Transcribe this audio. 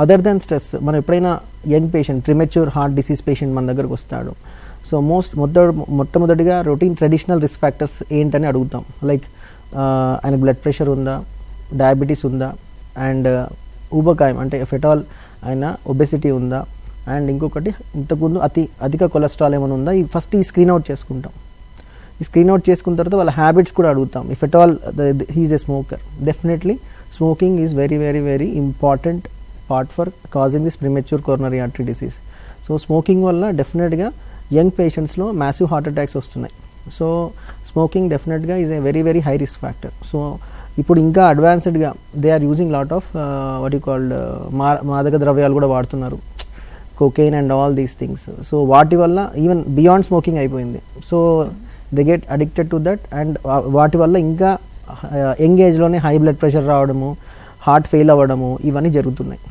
Other than stress మనం ఎప్పుడైనా young patient premature heart disease patient మన దగ్గరకు వస్తాడు. సో మోస్ట్ మొట్ట మొట్టమొదటిగా రొటీన్ ట్రెడిషనల్ రిస్క్ ఫ్యాక్టర్స్ ఏంటని అడుగుతాం. లైక్ uh, ఆయన బ్లడ్ ప్రెషర్ ఉందా డయాబెటీస్ ఉందా అండ్ uh, ఊబకాయం అంటే ఫెటాల్ ఆయన ఒబెసిటీ ఉందా అండ్ ఇంకొకటి ఇంతకుముందు అతి అధిక కొలెస్ట్రాల్ ఏమైనా ఉందా ఈ ఫస్ట్ ఈ స్క్రీన్ అవుట్ చేసుకుంటాం. ఈ స్క్రీన్ అవుట్ చేసుకున్న తర్వాత వాళ్ళ హ్యాబిట్స్ కూడా అడుగుతాం. If at all he's a smoker definitely smoking is very very very important part for causing this premature coronary artery disease so smoking వల్ల డెఫినెట్గా యంగ్ పేషెంట్స్లో మ్యాసివ్ హార్ట్ అటాక్స్ వస్తున్నాయి. సో స్మోకింగ్ డెఫినెట్గా is a very very high risk factor so ఇప్పుడు ఇంకా అడ్వాన్స్డ్గా they are using lot of what you called మా మాదక ద్రవ్యాలు కూడా వాడుతున్నారు. Cocaine and all these things so వాటి వల్ల ఈవెన్ బియాండ్ స్మోకింగ్ అయిపోయింది. So they get addicted to that and వాటి వల్ల ఇంకా యంగ్ ఏజ్లోనే హై బ్లడ్ ప్రెషర్ రావడము హార్ట్ ఫెయిల్ అవ్వడము ఇవన్నీ జరుగుతున్నాయి.